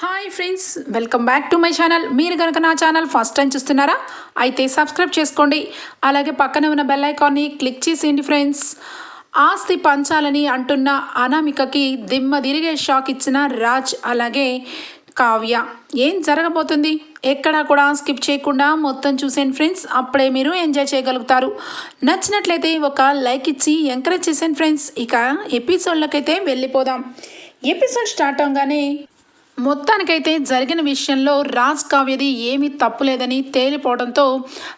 Hi friends welcome back to my channel మీరు కనుక నా ఛానల్ ఫస్ట్ టైం చూస్తున్నారా అయితే సబ్స్క్రైబ్ చేసుకోండి. అలాగే పక్కన ఉన్న బెల్ ఐకాన్ని క్లిక్ చేసేయండి ఫ్రెండ్స్ ఆస్తి పంచాలని అంటున్న అనామికకి దిమ్మ తిరిగే షాక్ ఇచ్చిన రాజ్ అలాగే కావ్య. ఏం జరగబోతుంది? ఎక్కడా కూడా స్కిప్ చేయకుండా మొత్తం చూసేయండి ఫ్రెండ్స్ అప్పుడే మీరు ఎంజాయ్ చేయగలుగుతారు. నచ్చినట్లయితే ఒక లైక్ ఇచ్చి ఎంకరేజ్ చేసేయండి ఫ్రెండ్స్ ఇక ఎపిసోడ్లకైతే వెళ్ళిపోదాం. ఎపిసోడ్ స్టార్ట్ అవగానే మొత్తానికైతే జరిగిన విషయంలో రాజ్ కావ్యది ఏమీ తప్పులేదని తేలిపోవడంతో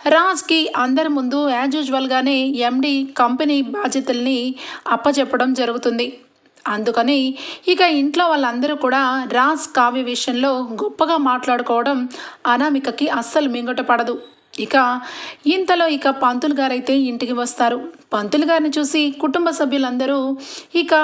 రాజ్కి అందరి ముందు యాజ్ యూజువల్గానే ఎండి కంపెనీ బాధ్యతల్ని అప్పచెప్పడం జరుగుతుంది. అందుకని ఇక ఇంట్లో వాళ్ళందరూ కూడా రాజ్ కావ్య విషయంలో గొప్పగా మాట్లాడుకోవడం అనామికకి అస్సలు మింగట పడదు. ఇక ఇంతలో ఇక పంతులు గారైతే ఇంటికి వస్తారు. పంతులు గారిని చూసి కుటుంబ సభ్యులందరూ ఇక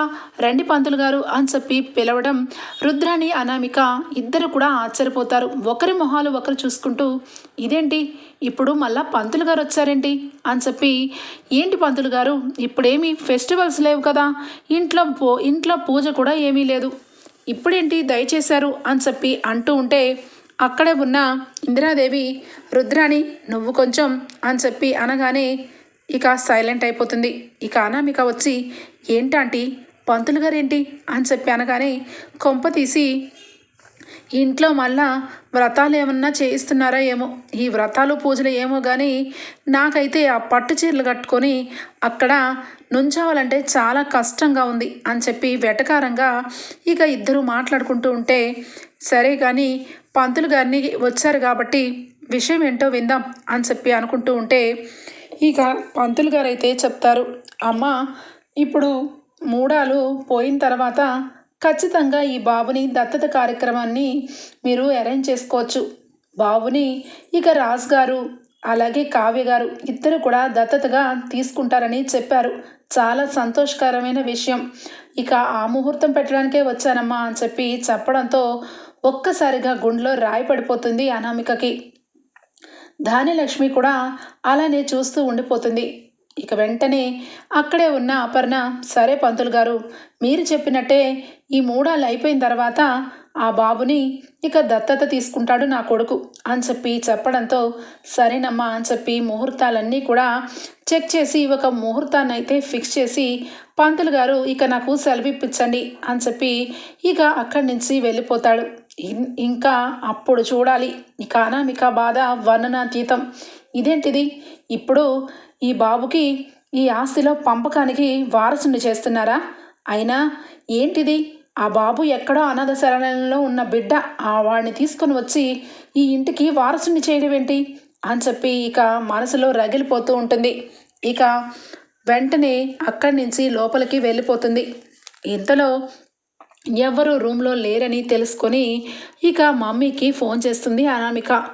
రండి పంతులు గారు అని చెప్పి పిలవడం రుద్రాణి అనామిక ఇద్దరు కూడా ఆశ్చర్యపోతారు. ఒకరి మొహాలు ఒకరు చూసుకుంటూ ఇదేంటి? ఇప్పుడు మళ్ళా పంతులు గారు వచ్చారేంటి? అని చెప్పి ఏంటి పంతులు గారు? ఇప్పుడేమీ ఫెస్టివల్స్ లేవు కదా. ఇంట్లో పో ఇంట్లో పూజ కూడా ఏమీ లేదు. ఇప్పుడేంటి దయచేశారు? అని చెప్పి అంటూ ఉంటే అక్కడే ఉన్న ఇందిరాదేవి రుద్రాణి నువ్వు కొంచెం అని చెప్పి అనగానే ఇక సైలెంట్ అయిపోతుంది. ఇక అనామిక వచ్చి ఏంటంటి పంతులు గారేంటి? అని చెప్పి అనగానే కొంప తీసి ఇంట్లో మళ్ళా వ్రతాలు ఏమన్నా చేయిస్తున్నారా ఏమో? ఈ వ్రతాలు పూజలు ఏమో కానీ నాకైతే ఆ పట్టు చీరలు కట్టుకొని అక్కడ నుంచోవాలంటే చాలా కష్టంగా ఉంది అని చెప్పి వెటకారంగా ఇక ఇద్దరు మాట్లాడుకుంటూ ఉంటే సరే కానీ పంతులు గారిని వచ్చారు కాబట్టి విషయం ఏంటో విందాం అని చెప్పి అనుకుంటూ ఉంటే ఇక పంతులు గారు అయితే చెప్తారు అమ్మ ఇప్పుడు మూడాలు పోయిన తర్వాత ఖచ్చితంగా ఈ బాబుని దత్తత కార్యక్రమాన్ని మీరు అరేంజ్ చేసుకోవచ్చు. బాబుని ఇక రాజ్ గారు అలాగే కావ్య గారు ఇద్దరు కూడా దత్తతగా తీసుకుంటారని చెప్పారు. చాలా సంతోషకరమైన విషయం. ఇక ఆ ముహూర్తం పెట్టడానికే వచ్చానమ్మా అని చెప్పి చెప్పడంతో ఒక్కసారిగా గుండెలో రాయి పడిపోతుంది అనామికకి. ధాన్యలక్ష్మి కూడా అలానే చూస్తూ ఉండిపోతుంది. ఇక వెంటనే అక్కడే ఉన్న అపర్ణ సరే పంతులు గారు మీరు చెప్పినట్టే ఈ మూడాలు అయిపోయిన తర్వాత ఆ బాబుని ఇక దత్తత తీసుకుంటాడు నా కొడుకు అని చెప్పి చెప్పడంతో సరేనమ్మా అని చెప్పి ముహూర్తాలన్నీ కూడా చెక్ చేసి ఒక ముహూర్తాన్ని అయితే ఫిక్స్ చేసి పంతులు గారు ఇక నాకు సెలవు ఇప్పించండి అని చెప్పి ఇక అక్కడి నుంచి వెళ్ళిపోతాడు. ఇంకా అప్పుడు చూడాలి. ఇక అనామిక బాధ వర్ణనాతీతం ఇదేంటిది? ఇప్పుడు ఈ బాబుకి ఈ ఆస్తిలో పంపకానికి వారసుని చేస్తున్నారా? అయినా ఏంటిది? ఆ బాబు ఎక్కడో అనాథ శరణంలో ఉన్న బిడ్డ ఆ వాడిని తీసుకొని వచ్చి ఈ ఇంటికి వారసుని చేయడం ఏంటి? అని చెప్పి ఇక మనసులో రగిలిపోతూ ఉంటుంది. ఇక వెంటనే అక్కడి నుంచి లోపలికి వెళ్ళిపోతుంది. ఇంతలో ఎవరు రూమ్లో లేరని తెలుసుకొని ఇక మమ్మీకి ఫోన్ చేస్తుంది అనామిక.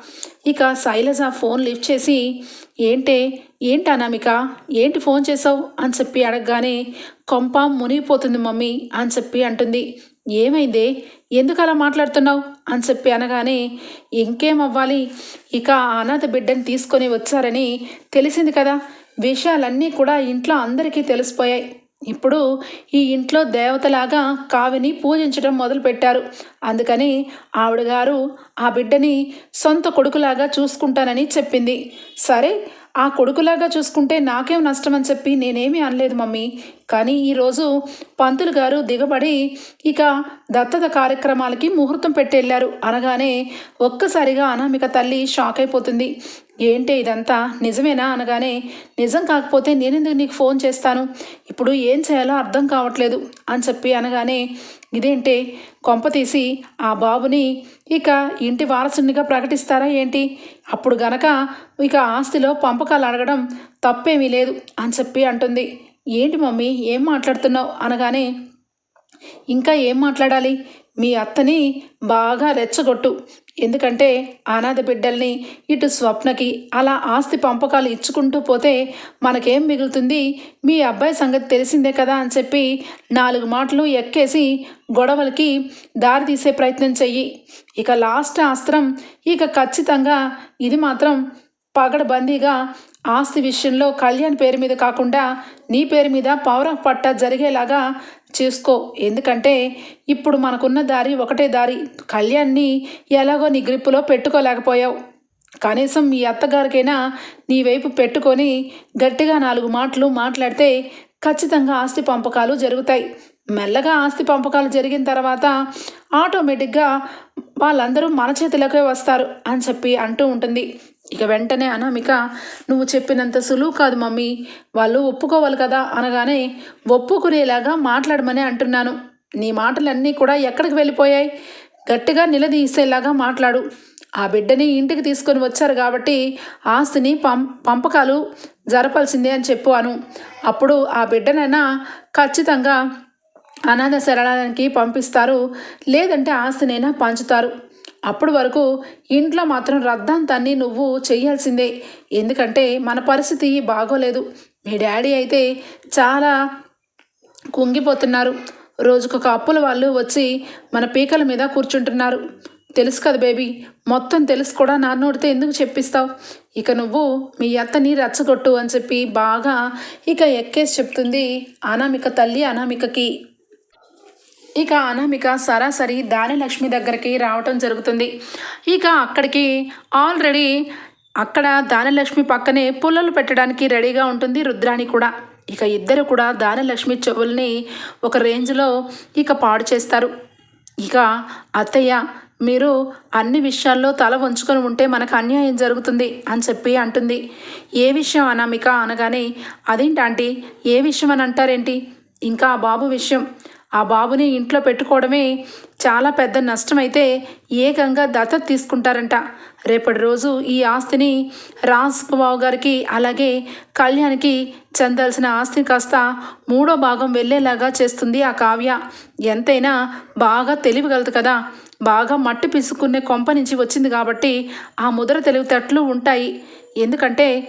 ఇక శైలజ ఫోన్ లిఫ్ట్ చేసి ఏంటే ఏంటి అనామిక? ఏంటి ఫోన్ చేసావు? అని చెప్పి అడగగానే కొంప మునిగిపోతుంది మమ్మీ అని చెప్పి అంటుంది. ఏమైందే? ఎందుకు అలా మాట్లాడుతున్నావు? అని చెప్పి అనగానే ఇంకేం అవ్వాలి? ఇక అనాథ బిడ్డని తీసుకొని వచ్చారని తెలిసింది కదా. విషయాలన్నీ కూడా ఇంట్లో అందరికీ తెలిసిపోయాయి. ఇప్పుడు ఈ ఇంట్లో దేవతలాగా కావిని పూజించడం మొదలుపెట్టారు. అందుకని ఆవిడ గారు ఆ బిడ్డని సొంత కొడుకులాగా చూసుకుంటానని చెప్పింది. సరే ఆ కొడుకులాగా చూసుకుంటే నాకేం నష్టం అని చెప్పి నేనేమీ అనలేదు మమ్మీ. కానీ ఈరోజు పంతులు గారు దిగబడి ఇక దత్తత కార్యక్రమాలకి ముహూర్తం పెట్టెళ్ళారు అనగానే ఒక్కసారిగా అనామిక తల్లి షాక్ అయిపోతుంది. ఏంటి ఇదంతా? నిజమేనా అనగానే నిజం కాకపోతే నేనెందుకు నీకు ఫోన్ చేస్తాను? ఇప్పుడు ఏం చేయాలో అర్థం కావట్లేదు అని చెప్పి అనగానే ఇదేంటే? కొంప తీసి ఆ బాబుని ఇక ఇంటి వారసునిగా ప్రకటిస్తారా ఏంటి? అప్పుడు గనక ఇక ఆస్తిలో పంపకాలు అడగడం తప్పేమీ లేదు అని చెప్పి అంటుంది. ఏంటి మమ్మీ? ఏం మాట్లాడుతున్నావు? అనగానే ఇంకా ఏం మాట్లాడాలి? మీ అత్తని బాగా రెచ్చగొట్టు. ఎందుకంటే అనాథ బిడ్డల్ని ఇటు స్వప్నకి అలా ఆస్తి పంపకాలు ఇచ్చుకుంటూ పోతే మనకేం మిగులుతుంది? మీ అబ్బాయి సంగతి తెలిసిందే కదా అని చెప్పి నాలుగు మాటలు ఎక్కేసి గొడవలకి దారి తీసే ప్రయత్నం చెయ్యి. ఇక లాస్ట్ అస్త్రం ఇక ఖచ్చితంగా ఇది మాత్రం పగడబందీగా ఆస్తి విషయంలో కళ్యాణ్ పేరు మీద కాకుండా నీ పేరు మీద పౌర పట్ట జరిగేలాగా చూసుకో. ఎందుకంటే ఇప్పుడు మనకున్న దారి ఒకటే దారి. కళ్యాణ్ని ఎలాగో నీ గ్రిప్పులో పెట్టుకోలేకపోయావు. కనీసం మీ అత్తగారికైనా నీ వైపు పెట్టుకొని గట్టిగా నాలుగు మాటలు మాట్లాడితే ఖచ్చితంగా ఆస్తి పంపకాలు జరుగుతాయి. మెల్లగా ఆస్తి పంపకాలు జరిగిన తర్వాత ఆటోమేటిక్గా వాళ్ళందరూ మన చేతిలోకే వస్తారు అని చెప్పి అంటూ ఉంటుంది. ఇక వెంటనే అనామిక నువ్వు చెప్పినంత సులువు కాదు మమ్మీ. వాళ్ళు ఒప్పుకోవాలి కదా అనగానే ఒప్పుకునేలాగా మాట్లాడమని అంటున్నాను. నీ మాటలన్నీ కూడా ఎక్కడికి వెళ్ళిపోయాయి? గట్టిగా నిలదీసేలాగా మాట్లాడు. ఆ బిడ్డని ఇంటికి తీసుకొని వచ్చారు కాబట్టి ఆస్తిని పం పంపకాలు జరపాల్సిందే అని చెప్పు అను. అప్పుడు ఆ బిడ్డనైనా ఖచ్చితంగా అనాథ శరణాలయానికి పంపిస్తారు. లేదంటే ఆస్తినైనా పంచుతారు. అప్పటి వరకు ఇంట్లో మాత్రం రద్దాంతాన్ని నువ్వు చేయాల్సిందే. ఎందుకంటే మన పరిస్థితి బాగోలేదు. మీ డాడీ అయితే చాలా కుంగిపోతున్నారు. రోజుకొక అప్పుల వాళ్ళు వచ్చి మన పీకల మీద కూర్చుంటున్నారు. తెలుసు కదా బేబీ మొత్తం తెలుసు కూడా నా నోటితో ఎందుకు చెప్పిస్తావు? ఇక నువ్వు మీ అత్తని రెచ్చగొట్టు అని చెప్పి బాగా ఇక ఎక్కేసి చెప్తుంది అనామిక తల్లి అనామికకి. ఇక అనామిక సరాసరి దానిలక్ష్మి దగ్గరికి రావటం జరుగుతుంది. ఇక అక్కడికి ఆల్రెడీ అక్కడ దానలక్ష్మి పక్కనే పుల్లలు పెట్టడానికి రెడీగా ఉంటుంది రుద్రాణి కూడా. ఇక ఇద్దరు కూడా దానలక్ష్మి చెవుల్ని ఒక రేంజ్లో ఇక పాడు చేస్తారు. ఇక అత్తయ్య మీరు అన్ని విషయాల్లో తల వంచుకొని ఉంటే మనకు అన్యాయం జరుగుతుంది అని చెప్పి అంటుంది. ఏ విషయం అనామిక అనగానే అదేంటి ఆంటీ? ఏ విషయం అని అంటారేంటి? ఇంకా ఆ బాబు విషయం. ఆ బాబుని ఇంట్లో పెట్టుకోవడమే చాలా పెద్ద నష్టమైతే ఏకంగా దత్తత తీసుకుంటారంట. రేపటి రోజు ఈ ఆస్తిని రాజ్ గారికి అలాగే కళ్యాణ్కి చెందాల్సిన ఆస్తిని కాస్త మూడో భాగం వెళ్ళేలాగా చేస్తుంది ఆ కావ్య. ఎంతైనా బాగా తెలివిగలదు కదా. బాగా మట్టి పిసుకునే కొంప నుంచి వచ్చింది కాబట్టి ఆ ముద్ర తెలివితేటలు ఉంటాయి. ఎందుకంటే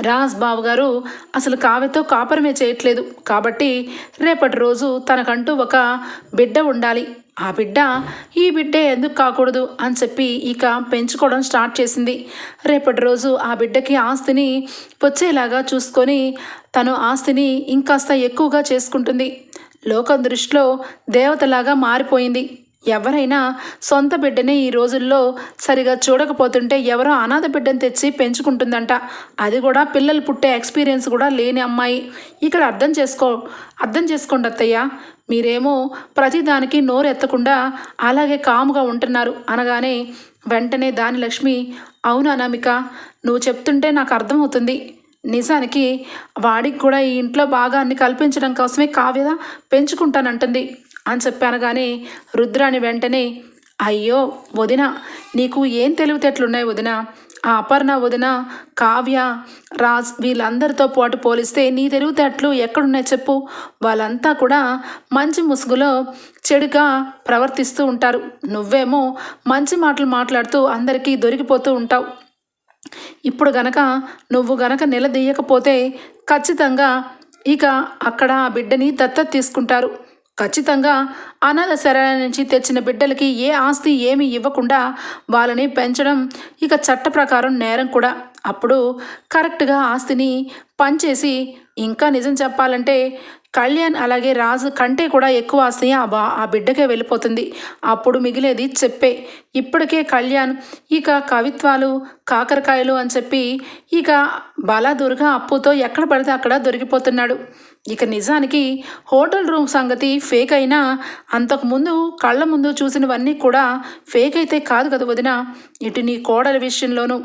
రాజ్ బాబు గారు అసలు కావ్యతో కాపరమే చేయట్లేదు. కాబట్టి రేపటి రోజు తనకంటూ ఒక బిడ్డ ఉండాలి. ఆ బిడ్డ ఈ బిడ్డే ఎందుకు కాకూడదు అని చెప్పి ఇక పెంచుకోవడం స్టార్ట్ చేసింది. రేపటి రోజు ఆ బిడ్డకి ఆస్తిని వచ్చేలాగా చూసుకొని తను ఆస్తిని ఇంకాస్త ఎక్కువగా చేసుకుంటుంది. లోకం దృష్టిలో దేవతలాగా మారిపోయింది. ఎవరైనా సొంత బిడ్డని ఈ రోజుల్లో సరిగా చూడకపోతుంటే ఎవరో అనాథ బిడ్డను తెచ్చి పెంచుకుంటుందంట. అది కూడా పిల్లలు పుట్టే ఎక్స్పీరియన్స్ కూడా లేని అమ్మాయి. ఇక్కడ అర్థం చేసుకో అర్థం చేసుకోండి అత్తయ్య. మీరేమో ప్రతిదానికి నోరు ఎత్తకుండా అలాగే కాముగా ఉంటున్నారు. అనగానే వెంటనే దాని లక్ష్మి అవును అనామిక నువ్వు చెప్తుంటే నాకు అర్థమవుతుంది. నిజానికి వాడికి కూడా ఈ ఇంట్లో భాగాన్ని కల్పించడం కోసమే కావ్య పెంచుకుంటానంటుంది. అని చెప్పాను కానీ రుద్రాని వెంటనే అయ్యో వదిన నీకు ఏం తెలివితేటలున్నాయి వదిన? ఆ అపర్ణ వదిన కావ్య రాజ్ వీళ్ళందరితో పాటు పోలిస్తే నీ తెలివితేటలు ఎక్కడున్నాయి చెప్పు? వాళ్ళంతా కూడా మంచి ముసుగులో చెడుగా ప్రవర్తిస్తూ ఉంటారు. నువ్వేమో మంచి మాటలు మాట్లాడుతూ అందరికీ దొరికిపోతూ ఉంటావు. ఇప్పుడు గనక నువ్వు గనక నిలదీయకపోతే ఖచ్చితంగా ఇక అక్కడ ఆ బిడ్డని దత్తత తీసుకుంటారు. ఖచ్చితంగా అనాథ శరణాల నుంచి తెచ్చిన బిడ్డలకి ఏ ఆస్తి ఏమీ ఇవ్వకుండా వాళ్ళని పెంచడం ఇక చట్ట ప్రకారం నేరం కూడా. అప్పుడు కరెక్ట్గా ఆస్తిని పంచేసి ఇంకా నిజం చెప్పాలంటే కళ్యాణ్ అలాగే రాజు కంటే కూడా ఎక్కువ ఆస్తి ఆ బా ఆ బిడ్డకే వెళ్ళిపోతుంది. అప్పుడు మిగిలేది చెప్పే. ఇప్పటికే కళ్యాణ్ ఇక కవిత్వాలు కాకరకాయలు అని చెప్పి ఇక బలాదుర్గా అప్పుతో ఎక్కడ పడితే అక్కడ దొరికిపోతున్నాడు. ఇక నిజానికి హోటల్ రూమ్ సంగతి ఫేక్ అయినా అంతకుముందు కళ్ళ ముందు చూసినవన్నీ కూడా ఫేక్ అయితే కాదు కదా వదిన. ఇటు నీ కోడల విషయంలోనూ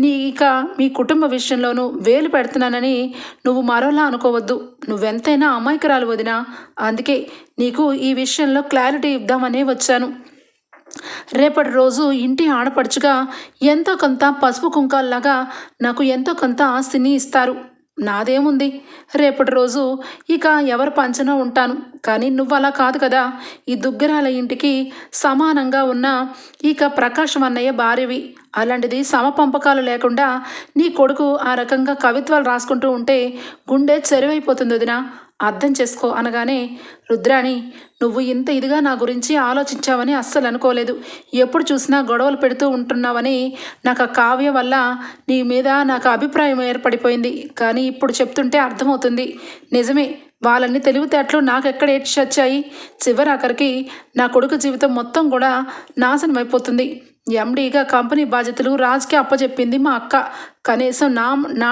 నీ ఇక మీ కుటుంబ విషయంలోనూ వేలు పెడుతున్నానని నువ్వు మరోలా అనుకోవద్దు. నువ్వెంతైనా అమాయకురాలు వదిన. అందుకే నీకు ఈ విషయంలో క్లారిటీ ఇద్దామనే వచ్చాను. రేపటి రోజు ఇంటి ఆడపడుచుగా ఎంతో కొంత పసుపు కుంకాల్లాగా నాకు ఎంతో కొంత ఆస్తిని ఇస్తారు. నాదేముంది? రేపటి రోజు ఇక ఎవరు పంచన ఉంటాను. కానీ నువ్వు అలా కాదు కదా. ఈ దుగ్గరాల ఇంటికి సమానంగా ఉన్న ఇక ప్రకాశం అన్నయ్య భార్యవి. అలాంటిది సమపంపకాలు లేకుండా నీ కొడుకు ఆ రకంగా కవిత్వాలు రాసుకుంటూ ఉంటే గుండె చెరువైపోతుంది వదినా. అర్థం చేసుకో అనగానే రుద్రాణి నువ్వు ఇంత ఇదిగా నా గురించి ఆలోచించావని అస్సలు అనుకోలేదు. ఎప్పుడు చూసినా గొడవలు పెడుతూ ఉంటున్నావని నాకు ఆ కావ్య వల్ల నీ మీద నాకు అభిప్రాయం ఏర్పడిపోయింది. కానీ ఇప్పుడు చెప్తుంటే అర్థమవుతుంది. నిజమే వాళ్ళని తెలివితేటలు నాకు ఎక్కడ ఏడ్చి వచ్చాయి చివరాఖరికి నా కొడుకు జీవితం మొత్తం కూడా నాశనం అయిపోతుంది ఎండీగా కంపెనీ బాధ్యతలు రాజుకి అప్పచెప్పింది మా అక్క. కనీసం నా నా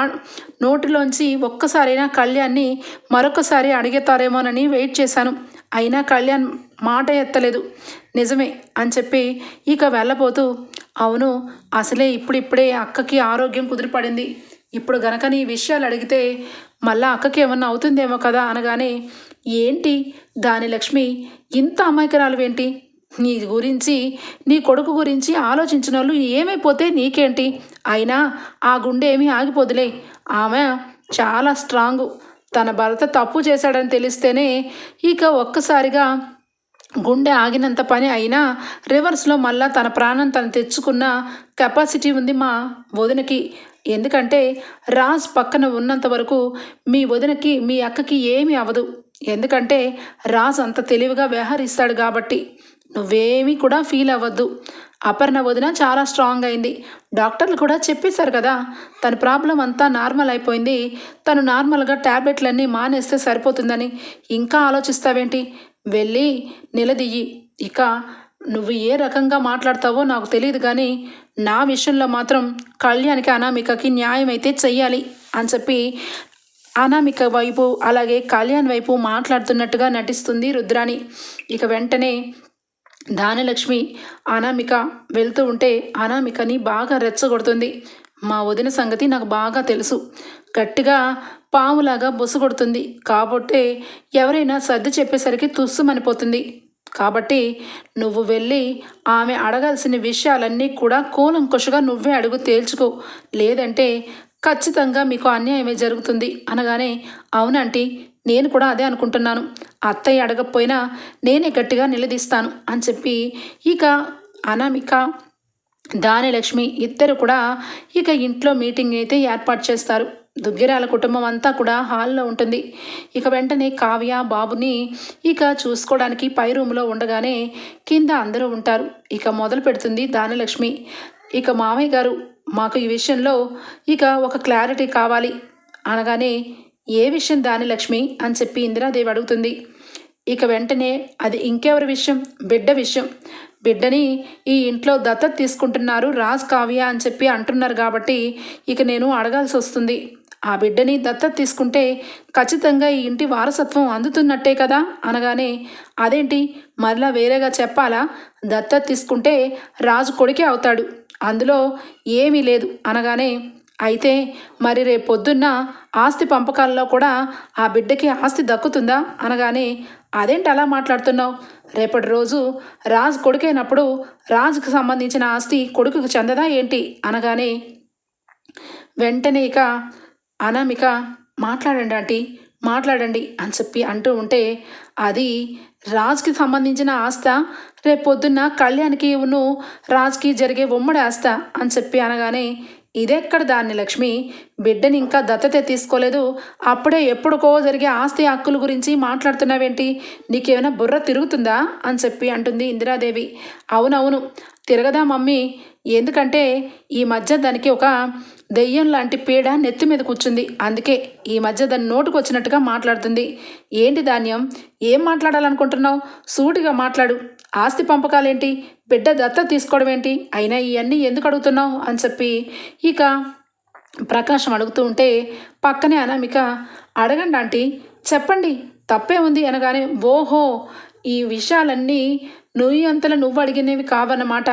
నోటిలోంచి ఒక్కసారైనా కళ్యాణ్ని మరొకసారి అడిగేతారేమోనని వెయిట్ చేశాను. అయినా కళ్యాణ్ మాట ఎత్తలేదు. నిజమే అని చెప్పి ఇక వెళ్ళబోతూ అవును అసలే ఇప్పుడిప్పుడే అక్కకి ఆరోగ్యం కుదిరిపడింది. ఇప్పుడు గనక నీ విషయాలు అడిగితే మళ్ళా అక్కకి ఏమన్నా అవుతుందేమో కదా అనగానే ఏంటి దాని లక్ష్మి? ఇంత అమాయకురాలువేంటి? నీ గురించి నీ కొడుకు గురించి ఆలోచించిన వాళ్ళు ఏమైపోతే నీకేంటి? అయినా ఆ గుండె ఏమీ ఆగిపోదులే. ఆమె చాలా స్ట్రాంగ్. తన భర్త తప్పు చేశాడని తెలిస్తేనే ఇక ఒక్కసారిగా గుండె ఆగినంత పని అయినా రివర్స్లో మళ్ళా తన ప్రాణం తను తెచ్చుకున్న కెపాసిటీ ఉంది మా వదినకి. ఎందుకంటే రాజ్ పక్కన ఉన్నంత వరకు మీ వదినకి మీ అక్కకి ఏమీ అవ్వదు. ఎందుకంటే రాజ్ అంత తెలివిగా వ్యవహరిస్తాడు కాబట్టి. నువ్వేమీ కూడా ఫీల్ అవ్వద్దు. అపర్ణ వదిన చాలా స్ట్రాంగ్ అయింది. డాక్టర్లు కూడా చెప్పేశారు కదా తన ప్రాబ్లం అంతా నార్మల్ అయిపోయింది. తను నార్మల్గా ట్యాబ్లెట్లన్నీ మానేస్తే సరిపోతుందని. ఇంకా ఆలోచిస్తావేంటి? వెళ్ళి నిలదీయి ఇక నువ్వు ఏ రకంగా మాట్లాడతావో నాకు తెలియదు కానీ నా విషయంలో మాత్రం కళ్యాణ్కి అనామికకి న్యాయం అయితే చెయ్యాలి అని చెప్పి అనామిక వైపు అలాగే కళ్యాణ్ వైపు మాట్లాడుతున్నట్టుగా నటిస్తుంది రుద్రాణి. ఇక వెంటనే దానలక్ష్మి అనామిక వెళ్తూ ఉంటే అనామికని బాగా రెచ్చగొడుతుంది. మా వదిన సంగతి నాకు బాగా తెలుసు. గట్టిగా పాములాగా బొసు కొడుతుంది కాబట్టే ఎవరైనా సర్ది చెప్పేసరికి తుస్సుమనిపోతుంది. కాబట్టి నువ్వు వెళ్ళి ఆమె అడగాల్సిన విషయాలన్నీ కూడా కూలంకుషగా నువ్వే అడుగు తేల్చుకో. లేదంటే ఖచ్చితంగా మీకు అన్యాయమే జరుగుతుంది. అనగానే అవునంటీ నేను కూడా అదే అనుకుంటున్నాను. అత్తయ్య అడగకపోయినా నేనే గట్టిగా నిలదీస్తాను అని చెప్పి ఇక అనామిక దానిలక్ష్మి ఇద్దరు కూడా ఇక ఇంట్లో మీటింగ్ అయితే ఏర్పాటు చేస్తారు. దుగ్గిరాల కుటుంబం అంతా కూడా హాల్లో ఉంటుంది. ఇక వెంటనే కావ్య బాబుని ఇక చూసుకోవడానికి పై రూమ్లో ఉండగానే కింద అందరూ ఉంటారు. ఇక మొదలు పెడుతుంది దానిలక్ష్మి. ఇక మామయ్య గారు మాకు ఈ విషయంలో ఇక ఒక క్లారిటీ కావాలి. అనగానే ఏ విషయం దాని లక్ష్మి? అని చెప్పి ఇందిరాదేవి అడుగుతుంది. ఇక వెంటనే అది ఇంకెవరి విషయం? బిడ్డ విషయం. బిడ్డని ఈ ఇంట్లో దత్తత తీసుకుంటున్నారు రాజ్ కావ్య అని చెప్పి అంటున్నారు కాబట్టి ఇక నేను అడగాల్సి వస్తుంది. ఆ బిడ్డని దత్తత తీసుకుంటే ఖచ్చితంగా ఈ ఇంటి వారసత్వం అందుతున్నట్టే కదా? అనగానే అదేంటి? మరలా వేరేగా చెప్పాలా? దత్తత తీసుకుంటే రాజు కొడుకే అవుతాడు. అందులో ఏమీ లేదు. అనగానే అయితే మరి రేపొద్దున్న ఆస్తి పంపకాల్లో కూడా ఆ బిడ్డకి ఆస్తి దక్కుతుందా? అనగానే అదేంటి అలా మాట్లాడుతున్నావు? రేపటి రోజు రాజు కొడుకైనప్పుడు రాజుకు సంబంధించిన ఆస్తి కొడుకుకు చెందదా ఏంటి? అనగానే వెంటనే ఇక అనామిక మాట్లాడండి ఆంటీ మాట్లాడండి అని చెప్పి అంటూ ఉంటే అది రాజ్కి సంబంధించిన ఆస్త? రేపొద్దున్న కళ్యాణ్కి నువ్వు రాజ్కి జరిగే ఉమ్మడి ఆస్త? అని చెప్పి అనగానే ఇదెక్కడ దాన్ని లక్ష్మి? బిడ్డని ఇంకా దత్తత తీసుకోలేదు. అప్పుడే ఎప్పుడుకో జరిగే ఆస్తి హక్కుల గురించి మాట్లాడుతున్నావేంటి? నీకేమైనా బుర్ర తిరుగుతుందా? అని చెప్పి అంటుంది ఇందిరాదేవి. అవునవును తిరగదా మమ్మీ. ఎందుకంటే ఈ మధ్య దానికి ఒక దెయ్యం లాంటి పీడ నెత్తి మీద కూర్చుంది. అందుకే ఈ మధ్య దాని నోటుకు వచ్చినట్టుగా మాట్లాడుతుంది. ఏంటి ధాన్యం? ఏం మాట్లాడాలనుకుంటున్నావు? సూటిగా మాట్లాడు. ఆస్తి పంపకాలేంటి? బిడ్డ దత్త తీసుకోవడం ఏంటి? అయినా ఇవన్నీ ఎందుకు అడుగుతున్నావు? అని చెప్పి ఇక ప్రకాశం అడుగుతూ ఉంటే పక్కనే అనామిక అడగండి ఆంటీ చెప్పండి తప్పే ఉంది అనగానే ఓహో ఈ విషయాలన్నీ నువ్వు అంతలో నువ్వు అడిగినవి కావన్నమాట.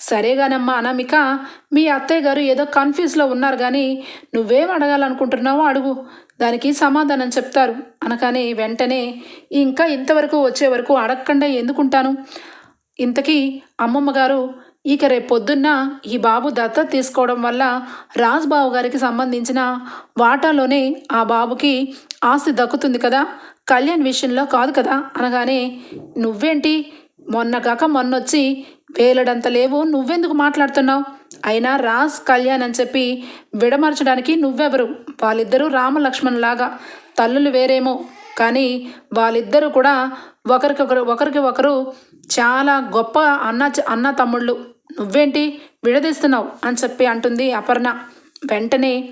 సరేగానమ్మా అనామిక మీ అత్తయ్య గారు ఏదో కన్ఫ్యూజ్లో ఉన్నారు కానీ నువ్వేం అడగాలనుకుంటున్నావో అడుగు. దానికి సమాధానం చెప్తారు. అనగానే వెంటనే ఇంకా ఇంతవరకు వచ్చే వరకు అడగకుండా ఎందుకుంటాను? ఇంతకీ అమ్మమ్మ గారు ఇక రేపు పొద్దున్న ఈ బాబు దత్త తీసుకోవడం వల్ల రాజ్బాబు గారికి సంబంధించిన వాటాలోనే ఆ బాబుకి ఆస్తి దక్కుతుంది కదా? కళ్యాణ్ విషయంలో కాదు కదా? అనగానే నువ్వేంటి? మొన్న కాక మొన్నొచ్చి వేలడంత లేవు నువ్వెందుకు మాట్లాడుతున్నావు? అయినా రాజ్ కళ్యాణ్ అని చెప్పి విడమర్చడానికి నువ్వెవరు? వాళ్ళిద్దరూ రామలక్ష్మణ్ తల్లులు వేరేమో. కానీ వాళ్ళిద్దరూ కూడా ఒకరికొకరు ఒకరికి ఒకరు చాలా గొప్ప అన్న అన్న తమ్ముళ్ళు. నువ్వేంటి? విడదీస్తున్నావు అని చెప్పి అంటుంది అపర్ణ. వెంటనే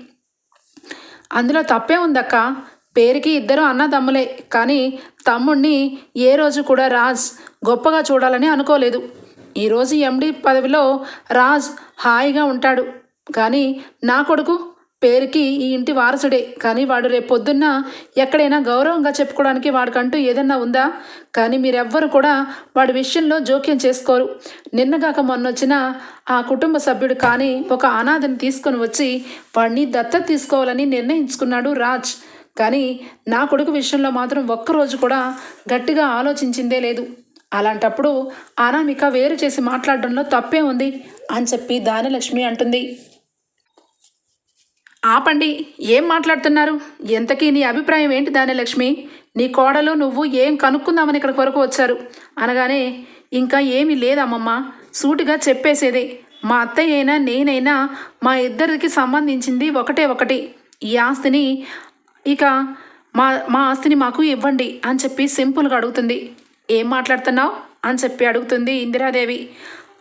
అందులో తప్పే ఉందక్క. పేరుకి ఇద్దరు అన్నదమ్ములే. కానీ తమ్ముణ్ణి ఏ రోజు కూడా రాజ్ గొప్పగా చూడాలని అనుకోలేదు. ఈరోజు ఎండి పదవిలో రాజ్ హాయిగా ఉంటాడు. కానీ నా కొడుకు పేరుకి ఈ ఇంటి వారసుడే. కానీ వాడు రేపు పొద్దున్న ఎక్కడైనా గౌరవంగా చెప్పుకోవడానికి వాడికంటూ ఏదన్నా ఉందా? కానీ మీరెవ్వరు కూడా వాడి విషయంలో జోక్యం చేసుకోరు. నిన్నగాక మొన్నొచ్చిన ఆ కుటుంబ సభ్యుడు కానీ ఒక అనాథని తీసుకొని వచ్చి వాడిని దత్తత తీసుకోవాలని నిర్ణయించుకున్నాడు రాజ్. కానీ నా కొడుకు విషయంలో మాత్రం ఒక్కరోజు కూడా గట్టిగా ఆలోచించిందే లేదు. అలాంటప్పుడు అనామిక వేరు చేసి మాట్లాడడంలో తప్పే ఉంది అని చెప్పి దానిలక్ష్మి అంటుంది. ఆపండి ఏం మాట్లాడుతున్నారు? ఎంతకీ నీ అభిప్రాయం ఏంటి దానిలక్ష్మి? నీ కోడలు నువ్వు ఏం కనుక్కుందామని ఇక్కడికి వరకు వచ్చారు? అనగానే ఇంకా ఏమీ లేదమ్మమ్మ సూటిగా చెప్పేసేదే. మా అత్తయ్య అయినా నేనైనా మా ఇద్దరికి సంబంధించింది ఒకటే ఒకటి. ఈ ఆస్తిని ఇక మా మా ఆస్తిని మాకు ఇవ్వండి అని చెప్పి సింపుల్గా అడుగుతుంది. ఏం మాట్లాడుతున్నావు? అని చెప్పి అడుగుతుంది ఇందిరాదేవి.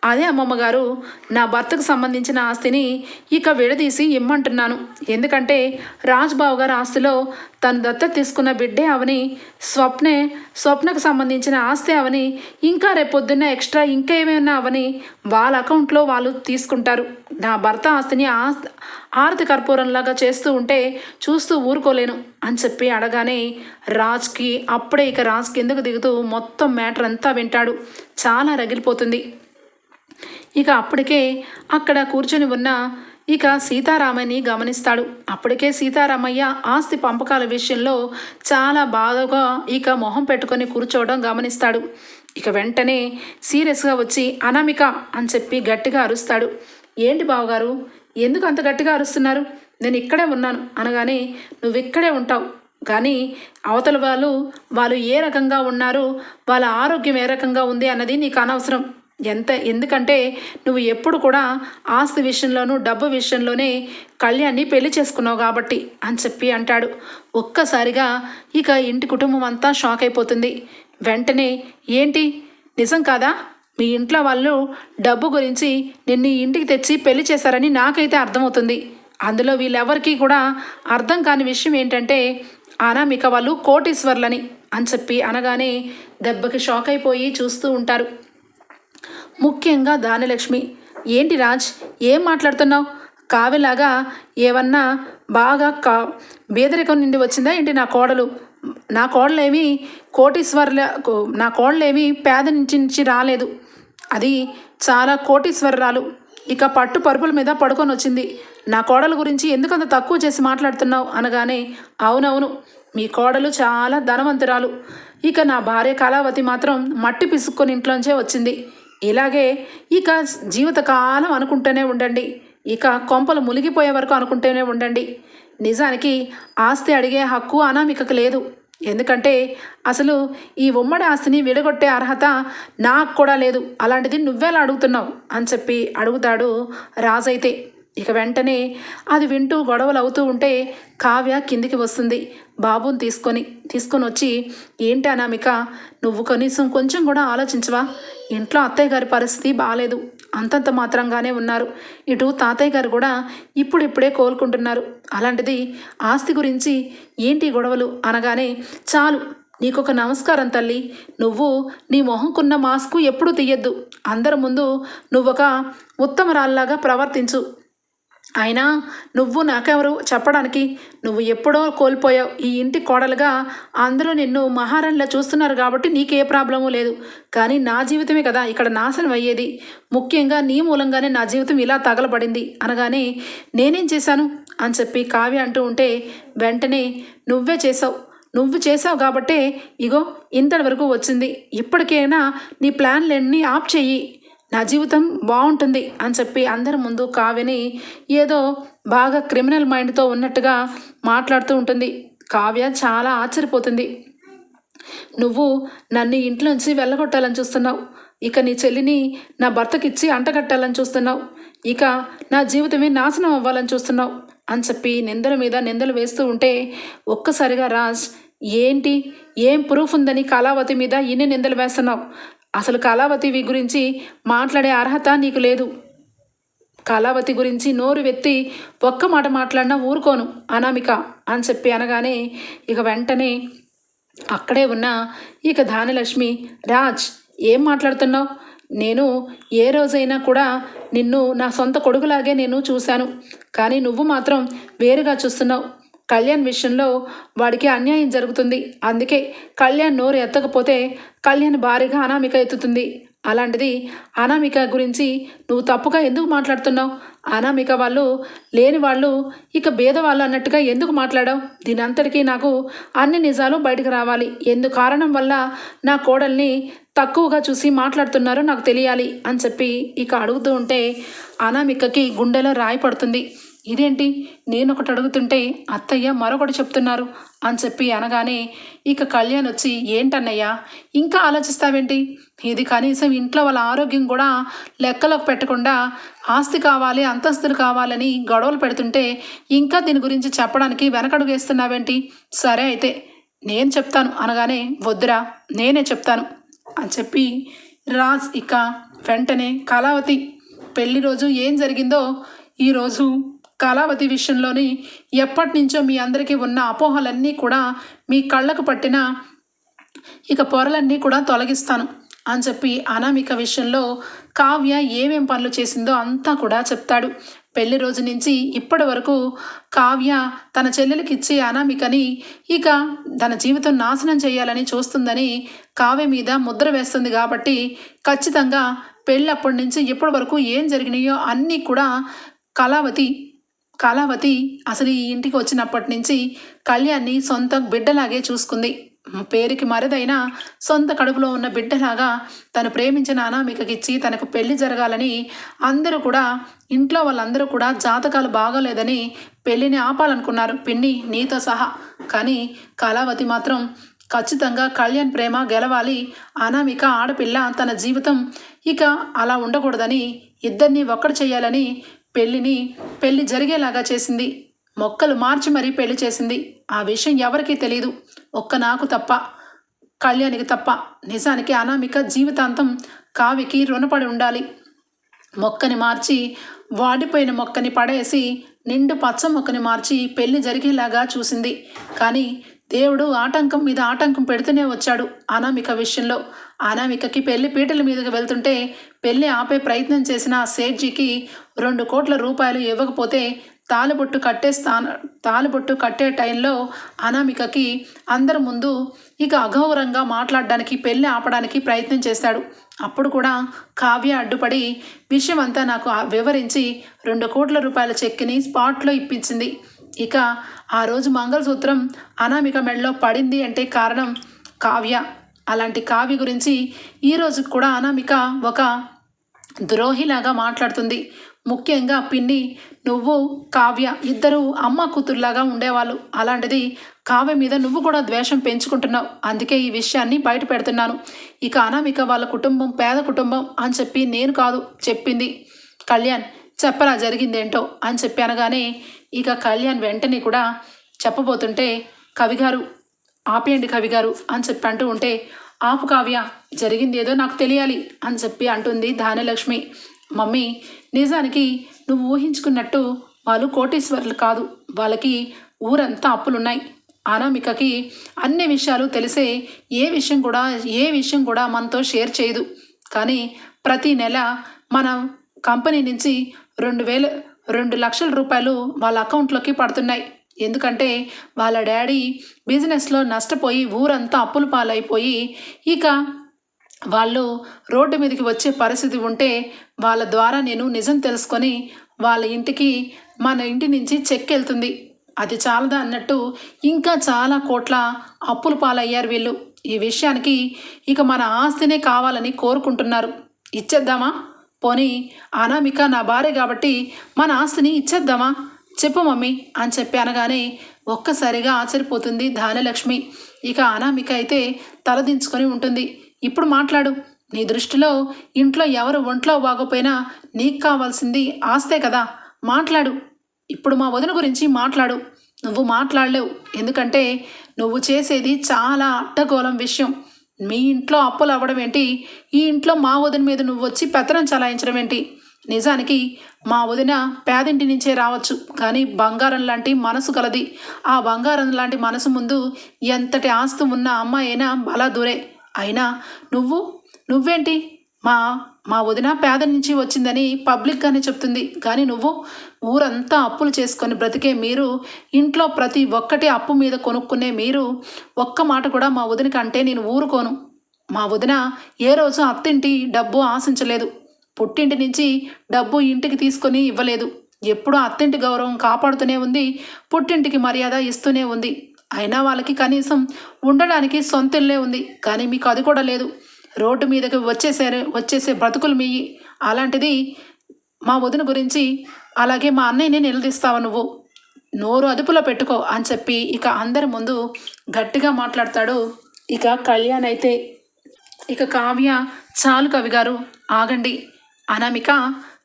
అదే అమ్మమ్మ గారు నా భర్తకు సంబంధించిన ఆస్తిని ఇక విడదీసి ఇమ్మంటున్నాను. ఎందుకంటే రాజ్బాబు గారి ఆస్తిలో తను దత్తత తీసుకున్న బిడ్డే అవని స్వప్నే స్వప్నకు సంబంధించిన ఆస్తి అవని ఇంకా రేపొద్దున్న ఎక్స్ట్రా ఇంకా ఏమైనా అవని వాళ్ళ అకౌంట్లో వాళ్ళు తీసుకుంటారు. నా భర్త ఆస్తిని ఆరతి కర్పూరంలాగా చేస్తూ ఉంటే చూస్తూ ఊరుకోలేను అని చెప్పి అడగానే రాజ్కి అప్పుడే ఇక రాజ్కి ఎందుకు దిగుతూ మొత్తం మ్యాటర్ అంతా వింటాడు. చాలా రగిలిపోతుంది. ఇక అప్పటికే అక్కడ కూర్చొని ఉన్న ఇక సీతారామయ్యని గమనిస్తాడు. అప్పటికే సీతారామయ్య ఆస్తి పంపకాల విషయంలో చాలా బాధగా ఇక మొహం పెట్టుకొని కూర్చోవడం గమనిస్తాడు. ఇక వెంటనే సీరియస్గా వచ్చి అనామిక అని చెప్పి గట్టిగా అరుస్తాడు. ఏంటి బావగారు? ఎందుకు అంత గట్టిగా అరుస్తున్నారు? నేను ఇక్కడే ఉన్నాను అనగానే నువ్వు ఇక్కడే ఉంటావు. కానీ అవతల వాళ్ళు వాళ్ళు ఏ రకంగా ఉన్నారు వాళ్ళ ఆరోగ్యం ఏ రకంగా ఉంది అన్నది నీకు అనవసరం. ఎంత? ఎందుకంటే నువ్వు ఎప్పుడు కూడా ఆస్తి విషయంలోనూ డబ్బు విషయంలోనే కళ్యాణ్ని పెళ్ళి చేసుకున్నావు కాబట్టి అని చెప్పి అంటాడు. ఒక్కసారిగా ఇక ఇంటి కుటుంబం అంతా షాక్ అయిపోతుంది. వెంటనే ఏంటి? నిజం కాదా? మీ ఇంట్లో వాళ్ళు డబ్బు గురించి నిన్ను ఇంటికి తెచ్చి పెళ్ళి చేశారని నాకైతే అర్థమవుతుంది. అందులో వీళ్ళెవరికీ కూడా అర్థం కాని విషయం ఏంటంటే అనామిక వాళ్ళు కోటీశ్వర్లని అని చెప్పి అనగానే దెబ్బకి షాక్ అయిపోయి చూస్తూ ఉంటారు. ముఖ్యంగా దానలక్ష్మి ఏంటి రాజ్? ఏం మాట్లాడుతున్నావు? కావిలాగా ఏమన్నా బాగా కా బేదరికం నుండి వచ్చిందా ఏంటి నా కోడలు? నా కోడలేమి కోటీశ్వర్ల కో- నా కోడలేమి పేద నుంచి నుంచి రాలేదు. అది చాలా కోటీశ్వరరాలు. ఇక పట్టు పరుపుల మీద పడుకొని వచ్చింది. నా కోడలు గురించి ఎందుకంత తక్కువ చేసి మాట్లాడుతున్నావు? అనగానే అవునవును మీ కోడలు చాలా ధనవంతురాలు. ఇక నా భార్య కళావతి మాత్రం మట్టి పిసుక్కొని ఇంట్లోంచే వచ్చింది. ఇలాగే ఇక జీవితకాలం అనుకుంటూనే ఉండండి. ఇక కొంపలు మునిగిపోయే వరకు అనుకుంటూనే ఉండండి. నిజానికి ఆస్తి అడిగే హక్కు అనామికకు లేదు. ఎందుకంటే అసలు ఈ ఉమ్మడి ఆస్తిని విడగొట్టే అర్హత నాకు కూడా లేదు. అలాంటిది నువ్వేలా అడుగుతున్నావు? అని చెప్పి అడుగుతాడు రాజైతే. ఇక వెంటనే అది వింటూ గొడవలు అవుతూ ఉంటే కావ్య కిందికి వస్తుంది. బాబుని తీసుకొని తీసుకొని వచ్చి ఏంటి అనామిక నువ్వు కనీసం కొంచెం కూడా ఆలోచించవా? ఇంట్లో అత్తయ్య గారి పరిస్థితి బాగాలేదు అంతంత మాత్రంగానే ఉన్నారు. ఇటు తాతయ్య గారు కూడా ఇప్పుడిప్పుడే కోలుకుంటున్నారు. అలాంటిది ఆస్తి గురించి ఏంటి గొడవలు? అనగానే చాలు నీకొక నమస్కారం తల్లి. నువ్వు నీ మొహంకున్న మాస్కు ఎప్పుడూ తీయద్దు. అందరి ముందు నువ్వొక ఉత్తమరాల్లాగా ప్రవర్తించు. అయినా నువ్వు నాకెవరు? చెప్పడానికి నువ్వు ఎప్పుడో కోల్పోయావు. ఈ ఇంటి కోడలుగా అందరూ నిన్ను మహారాణిలా చూస్తున్నారు కాబట్టి నీకే ప్రాబ్లము లేదు. కానీ నా జీవితమే కదా ఇక్కడ నాశనం అయ్యేది. ముఖ్యంగా నీ మూలంగానే నా జీవితం ఇలా తగలబడింది. అనగానే నేనేం చేశాను? అని చెప్పి కావ్య అంటూ ఉంటే వెంటనే నువ్వే చేసావు నువ్వు చేసావు కాబట్టే ఇగో ఇంతటి వరకు వచ్చింది. ఇప్పటికైనా నీ ప్లాన్లన్నీ ఆఫ్ చెయ్యి. నా జీవితం బాగుంటుంది అని చెప్పి అందరి ముందు కావ్యని ఏదో బాగా క్రిమినల్ మైండ్తో ఉన్నట్టుగా మాట్లాడుతూ ఉంటుంది. కావ్య చాలా ఆశ్చర్యపోతుంది. నువ్వు నన్ను ఇంట్లోంచి వెళ్ళగొట్టాలని చూస్తున్నావు. ఇక నీ చెల్లిని నా భర్తకిచ్చి అంటగట్టాలని చూస్తున్నావు. ఇక నా జీవితమే నాశనం అవ్వాలని చూస్తున్నావు అని చెప్పి నిందల మీద నిందలు వేస్తూ ఉంటే ఒక్కసారిగా రాజ్ ఏంటి? ఏం ప్రూఫ్ ఉందని కళావతి మీద ఇన్ని నిందలు వేస్తున్నావు? అసలు కళావతి గురించి మాట్లాడే అర్హత నీకు లేదు. కళావతి గురించి నోరు వెత్తి ఒక్క మాట మాట్లాడినా ఊరుకోను అనామిక అని చెప్పి అనగానే ఇక వెంటనే అక్కడే ఉన్న ఇక ధానిలక్ష్మి రాజ్ ఏం మాట్లాడుతున్నావు? నేను ఏ రోజైనా కూడా నిన్ను నా సొంత కొడుకులాగే నేను చూశాను కానీ నువ్వు మాత్రం వేరుగా చూస్తున్నావు. కళ్యాణ్ విషయంలో వాడికి అన్యాయం జరుగుతుంది. అందుకే కళ్యాణ్ నోరు ఎత్తకపోతే కళ్యాణ్ భారీగా అనామిక ఎత్తుతుంది. అలాంటిది అనామిక గురించి నువ్వు తప్పుగా ఎందుకు మాట్లాడుతున్నావు? అనామిక వాళ్ళు లేని వాళ్ళు ఇక భేదవాళ్ళు అన్నట్టుగా ఎందుకు మాట్లాడావు? దీని అంతటికీ నాకు అన్ని నిజాలు బయటకు రావాలి. ఎందు కారణం వల్ల నా కోడల్ని తక్కువగా చూసి మాట్లాడుతున్నారో నాకు తెలియాలి అని చెప్పి ఇక అడుగుతూ ఉంటే అనామికకి గుండెలో రాయి పడుతుంది. ఇదేంటి? నేను ఒకటి అడుగుతుంటే అత్తయ్య మరొకటి చెప్తున్నారు అని చెప్పి అనగానే ఇక కళ్యాణ్ వచ్చి ఏంటన్నయ్యా? ఇంకా ఆలోచిస్తావేంటి? ఇది కనీసం ఇంట్లో వాళ్ళ ఆరోగ్యం కూడా లెక్కలోకి పెట్టకుండా ఆస్తి కావాలి అంతస్తులు కావాలని గొడవలు పెడుతుంటే ఇంకా దీని గురించి చెప్పడానికి వెనకడుగు వేస్తున్నావేంటి సరే అయితే నేను చెప్తాను అనగానే వద్దురా నేనే చెప్తాను అని చెప్పి రాజ్ ఇక వెంటనే కళావతి పెళ్ళి రోజు ఏం జరిగిందో ఈరోజు కళావతి విషయంలోని ఎప్పటి నుంచో మీ అందరికీ ఉన్న అపోహలన్నీ కూడా మీ కళ్ళకు పట్టిన ఇక పొరలన్నీ కూడా తొలగిస్తాను అని చెప్పి అనామిక విషయంలో కావ్య ఏమేం పనులు చేసిందో అంతా కూడా చెప్తాడు. పెళ్ళి రోజు నుంచి ఇప్పటి వరకు కావ్య తన చెల్లెలకి ఇచ్చే అనామికని ఇక తన జీవితం నాశనం చేయాలని చూస్తుందని కావ్య మీద ముద్ర వేస్తుంది కాబట్టి ఖచ్చితంగా పెళ్ళప్పటి నుంచి ఇప్పటి వరకు ఏం జరిగినాయో అన్నీ కూడా కళావతి కళావతి అసలు ఈ ఇంటికి వచ్చినప్పటి నుంచి కళ్యాణ్ని సొంత బిడ్డలాగే చూసుకుంది. పేరుకి మరిదైన సొంత కడుపులో ఉన్న బిడ్డలాగా తను ప్రేమించిన అనామికకిచ్చి తనకు పెళ్ళి జరగాలని అందరూ కూడా ఇంట్లో వాళ్ళందరూ కూడా జాతకాలు బాగోలేదని పెళ్ళిని ఆపాలనుకున్నారు పిన్ని నీతో సహా. కానీ కళావతి మాత్రం ఖచ్చితంగా కళ్యాణ్ ప్రేమ గెలవాలి. అనామిక ఆడపిల్ల తన జీవితం ఇక అలా ఉండకూడదని ఇద్దరిని ఒక్కడు చేయాలని పెళ్ళిని పెళ్ళి జరిగేలాగా చేసింది. మొక్కలు మార్చి మరీ పెళ్ళి చేసింది. ఆ విషయం ఎవరికీ తెలియదు ఒక్క నాకు తప్ప కళ్యాణికి తప్ప. నిజానికి అనామిక జీవితాంతం కావికి రుణపడి ఉండాలి. మొక్కని మార్చి వాడిపోయిన మొక్కని పడేసి నిండు పచ్చ మొక్కని మార్చి పెళ్ళి జరిగేలాగా చూసింది. కానీ దేవుడు ఆటంకం మీద ఆటంకం పెడుతూనే వచ్చాడు అనామిక విషయంలో. అనామికకి పెళ్ళి పీటల మీదకి వెళ్తుంటే పెళ్ళి ఆపే ప్రయత్నం చేసిన సేట్జీకి రెండు కోట్ల రూపాయలు ఇవ్వకపోతే తాలుబొట్టు కట్టే స్థాన తాలుబొట్టు కట్టే టైంలో అనామికకి అందరి ముందు ఇక అఘోరంగా మాట్లాడడానికి పెళ్ళి ఆపడానికి ప్రయత్నం చేశాడు అప్పుడు కూడా కావ్య అడ్డుపడి విషయం అంతా నాకు వివరించి రెండు కోట్ల రూపాయల చెక్కిని స్పాట్లో ఇప్పించింది. ఇక ఆ రోజు మంగళసూత్రం అనామిక మెడలో పడింది అంటే కారణం కావ్య. అలాంటి కావ్య గురించి ఈరోజు కూడా అనామిక ఒక ద్రోహిలాగా మాట్లాడుతుంది. ముఖ్యంగా పిన్ని నువ్వు కావ్య ఇద్దరు అమ్మ కూతురులాగా ఉండేవాళ్ళు. అలాంటిది కావ్య మీద నువ్వు కూడా ద్వేషం పెంచుకుంటున్నావు. అందుకే ఈ విషయాన్ని బయట పెడుతున్నాను. ఇక అనామిక వాళ్ళ కుటుంబం పేద కుటుంబం అని చెప్పి నేను కాదు చెప్పింది. కళ్యాణ్ చెప్పరా జరిగిందేంటో అని చెప్పి అనగానే ఇక కళ్యాణ్ వెంటనే కూడా చెప్పబోతుంటే కవిగారు ఆపేయండి కవి గారు అని చెప్పి అంటూ ఉంటే ఆపు కావ్య జరిగింది ఏదో నాకు తెలియాలి అని చెప్పి అంటుంది ధాన్యలక్ష్మి మమ్మీ నిజానికి నువ్వు ఊహించుకున్నట్టు వాళ్ళు కోటీశ్వరులు కాదు. వాళ్ళకి ఊరంతా అప్పులున్నాయి. అనామికకి అన్ని విషయాలు తెలిసే ఏ విషయం కూడా ఏ విషయం కూడా మనతో షేర్ చేయదు. కానీ ప్రతి నెల మన కంపెనీ నుంచి రెండు వేల రెండు లక్షల రూపాయలు వాళ్ళ అకౌంట్లోకి పడుతున్నాయి. ఎందుకంటే వాళ్ళ డాడీ బిజినెస్లో నష్టపోయి ఊరంతా అప్పుల పాలైపోయి ఇక వాళ్ళు రోడ్డు మీదకి వచ్చే పరిస్థితి ఉంటే వాళ్ళ ద్వారా నేను నిజం తెలుసుకొని వాళ్ళ ఇంటికి మన ఇంటి నుంచి చెక్ వెళ్తుంది అది చాలదా అన్నట్టు ఇంకా చాలా కోట్ల అప్పులు పాలయ్యారు వీళ్ళు. ఈ విషయానికి ఇక మన ఆస్తినే కావాలని కోరుకుంటున్నారు. ఇచ్చేద్దామా? పోనీ అనామిక నా భార్య కాబట్టి మన ఆస్తిని ఇచ్చేద్దామా? చెప్పు మమ్మీ అని చెప్పి అనగానే ఒక్కసారిగా ఆశ్చర్యపోతుంది ధాన్యలక్ష్మి ఇక అనామిక అయితే తలదించుకొని ఉంటుంది. ఇప్పుడు మాట్లాడు. నీ దృష్టిలో ఇంట్లో ఎవరు ఒంట్లో బాగోపోయినా నీకు కావాల్సింది ఆస్తే కదా. మాట్లాడు. ఇప్పుడు మా వదిన గురించి మాట్లాడు. నువ్వు మాట్లాడలేవు. ఎందుకంటే నువ్వు చేసేది చాలా అడ్డగోళం విషయం. మీ ఇంట్లో అప్పులు అవ్వడం ఏంటి? ఈ ఇంట్లో మా వదిన మీద నువ్వు వచ్చి పెత్తనం చలాయించడం ఏంటి? నిజానికి మా వదిన పేదింటి నుంచే రావచ్చు కానీ బంగారం లాంటి మనసు కలది ఆ బంగారం లాంటి మనసు ముందు ఎంతటి ఆస్తు ఉన్న అమ్మాయి అయినా బలా దూరే. అయినా నువ్వు నువ్వేంటి? మా మా వదిన పేద నుంచి వచ్చిందని పబ్లిక్గానే చెప్తుంది. కానీ నువ్వు ఊరంతా అప్పులు చేసుకొని బ్రతికే మీరు ఇంట్లో ప్రతి ఒక్కటి అప్పు మీద కొనుక్కునే మీరు ఒక్క మాట కూడా మా వదినకంటే నేను ఊరుకోను. మా వదిన ఏ రోజు అత్తింటి డబ్బు ఆశించలేదు. పుట్టింటి నుంచి డబ్బు ఇంటికి తీసుకొని ఇవ్వలేదు. ఎప్పుడూ అత్తింటి గౌరవం కాపాడుతూనే ఉంది పుట్టింటికి మర్యాద ఇస్తూనే ఉంది. అయినా వాళ్ళకి కనీసం ఉండడానికి సొంత ఇల్లే ఉంది కానీ మీకు అది కూడా లేదు. రోడ్డు మీదకి వచ్చేసారు వచ్చేసే బ్రతుకులు మీయి అలాంటిది మా వదిన గురించి అలాగే మా అన్నయ్యని నిలదీస్తావు నువ్వు? నోరు అదుపులో పెట్టుకో అని చెప్పి ఇక అందరి ముందు గట్టిగా మాట్లాడతాడు. ఇక కళ్యాణ్ అయితే ఇక కావ్య చాలు కవి గారు ఆగండి. అనామిక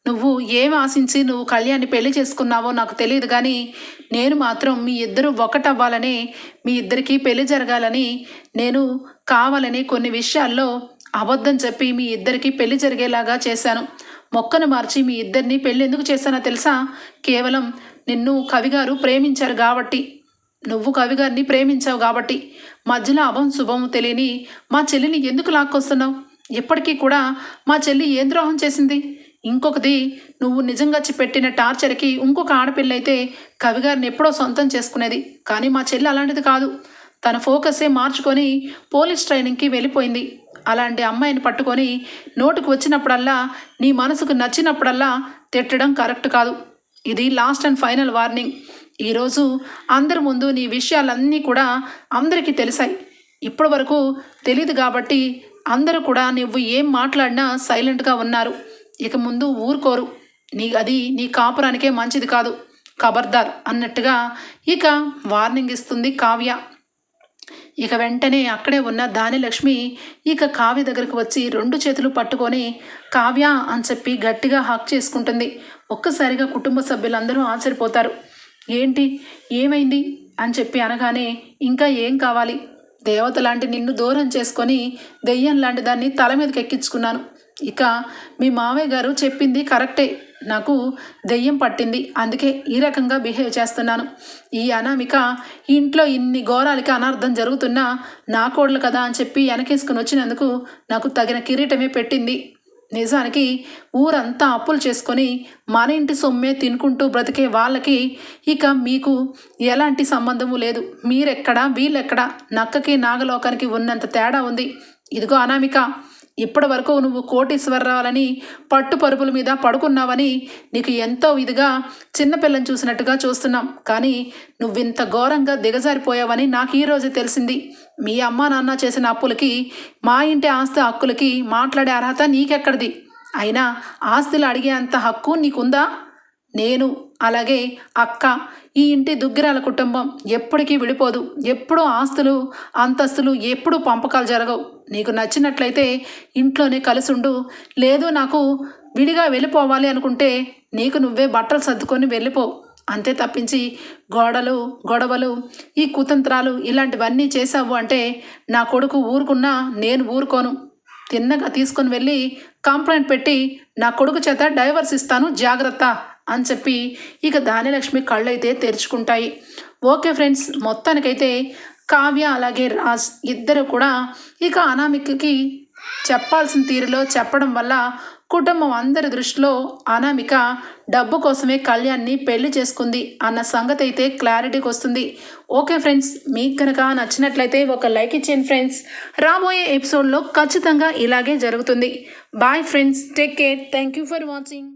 నువ్వు ఏం ఆశించి నువ్వు కళ్యాణ్ని పెళ్ళి చేసుకున్నావో నాకు తెలియదు కానీ నేను మాత్రం మీ ఇద్దరు ఒకటవ్వాలని మీ ఇద్దరికీ పెళ్ళి జరగాలని నేను కావాలని కొన్ని విషయాల్లో అబద్ధం చెప్పి మీ ఇద్దరికి పెళ్ళి జరిగేలాగా చేశాను. మొక్కను మార్చి మీ ఇద్దరిని పెళ్ళి ఎందుకు చేశానో తెలుసా? కేవలం నిన్ను కవిగారు ప్రేమించారు కాబట్టి. నువ్వు కవిగారిని ప్రేమించావు కాబట్టి. మధ్యలో అభం శుభం తెలియని మా చెల్లిని ఎందుకు లాక్కొస్తున్నావు? ఇప్పటికీ కూడా మా చెల్లి ఏం ద్రోహం చేసింది? ఇంకొకది నువ్వు నిజంగా పెట్టిన టార్చర్కి ఇంకొక ఆడపిల్ల అయితే కవిగారిని ఎప్పుడో సొంతం చేసుకునేది. కానీ మా చెల్లి అలాంటిది కాదు. తన ఫోకసే మార్చుకొని పోలీస్ ట్రైనింగ్కి వెళ్ళిపోయింది. అలాంటి అమ్మాయిని పట్టుకొని నోటుకు వచ్చినప్పుడల్లా నీ మనసుకు నచ్చినప్పుడల్లా తిట్టడం కరెక్ట్ కాదు. ఇది లాస్ట్ అండ్ ఫైనల్ వార్నింగ్. ఈరోజు అందరి ముందు నీ విషయాలన్నీ కూడా అందరికీ తెలిసాయి. ఇప్పటి వరకు తెలియదు కాబట్టి అందరూ కూడా నువ్వు ఏం మాట్లాడినా సైలెంట్గా ఉన్నారు. ఇక ముందు ఊరుకోరు. నీ అది నీ కాపురానికే మంచిది కాదు. ఖబర్దార్ అన్నట్టుగా ఇక వార్నింగ్ ఇస్తుంది కావ్య. ఇక వెంటనే అక్కడే ఉన్న దానిలక్ష్మి ఇక కావ్య దగ్గరకు వచ్చి రెండు చేతులు పట్టుకొని కావ్య అని చెప్పి గట్టిగా హక్ చేసుకుంటుంది. ఒక్కసారిగా కుటుంబ సభ్యులందరూ ఆశ్చర్యపోతారు. ఏంటి? ఏమైంది? అని చెప్పి అనగానే ఇంకా ఏం కావాలి? దేవత లాంటి నిన్ను దూరం చేసుకొని దెయ్యం లాంటి దాన్ని తల మీదకి ఎక్కించుకున్నాను. ఇక మీ మావయ్య గారు చెప్పింది కరెక్టే. నాకు దెయ్యం పట్టింది. అందుకే ఈ రకంగా బిహేవ్ చేస్తున్నాను. ఈ అనామిక ఇంట్లో ఇన్ని ఘోరాలకి అనర్థం జరుగుతున్నా నా కోడలు కదా అని చెప్పి వెనకేసుకుని వచ్చినందుకు నాకు తగిన కిరీటమే పెట్టింది. నిజానికి ఊరంతా అప్పులు చేసుకొని మన ఇంటి సొమ్మే తినుకుంటూ బ్రతికే వాళ్ళకి ఇక మీకు ఎలాంటి సంబంధము లేదు. మీరెక్కడా వీళ్ళెక్కడా? నక్కకి నాగలోకానికి ఉన్నంత తేడా ఉంది. ఇదిగో అనామిక ఇప్పటి వరకు నువ్వు కోటీశ్వరరావాలని పట్టు పరుపుల మీద పడుకున్నావని నీకు ఎంతో ఇదిగా చిన్నపిల్లని చూసినట్టుగా చూస్తున్నాం. కానీ నువ్వింత ఘోరంగా దిగజారిపోయావని నాకు ఈరోజు తెలిసింది. మీ అమ్మా నాన్న చేసిన అప్పులకి మా ఇంటి ఆస్తి హక్కులకి మాట్లాడే అర్హత నీకెక్కడిది? అయినా ఆస్తులు అడిగే అంత హక్కు నీకుందా? నేను అలాగే అక్క ఈ ఇంటి దుగ్గిరాల కుటుంబం ఎప్పటికీ విడిపోదు. ఎప్పుడూ ఆస్తులు అంతస్తులు ఎప్పుడూ పంపకాలు జరగవు. నీకు నచ్చినట్లయితే ఇంట్లోనే కలిసుండు. లేదు నాకు విడిగా వెళ్ళిపోవాలి అనుకుంటే నీకు నువ్వే బట్టలు సర్దుకొని వెళ్ళిపో. అంతే తప్పించి గోడలు గొడవలు ఈ కుతంత్రాలు ఇలాంటివన్నీ చేసావు అంటే నా కొడుకు ఊరుకున్నా నేను ఊరుకోను. తిన్నగా తీసుకొని వెళ్ళి కంప్లైంట్ పెట్టి నా కొడుకు చేత డైవర్స్ ఇస్తాను జాగ్రత్త అని చెప్పి ఇక దానిలక్ష్మి కళ్ళైతే తెరుచుకుంటాయి. ఓకే ఫ్రెండ్స్ మొత్తానికైతే కావ్య అలాగే రాజ్ ఇద్దరు కూడా ఇక అనామికకి చెప్పాల్సిన తీరులో చెప్పడం వల్ల కుటుంబం అందరి దృష్టిలో అనామిక డబ్బు కోసమే కళ్యాణ్ని పెళ్ళి చేసుకుంది అన్న సంగతి అయితే క్లారిటీకి వస్తుంది. ఓకే ఫ్రెండ్స్ మీకు కనుక నచ్చినట్లయితే ఒక లైక్ ఇచ్చేయండి ఫ్రెండ్స్. రాబోయే ఎపిసోడ్లో ఖచ్చితంగా ఇలాగే జరుగుతుంది. Bye friends take care. Thank you for watching.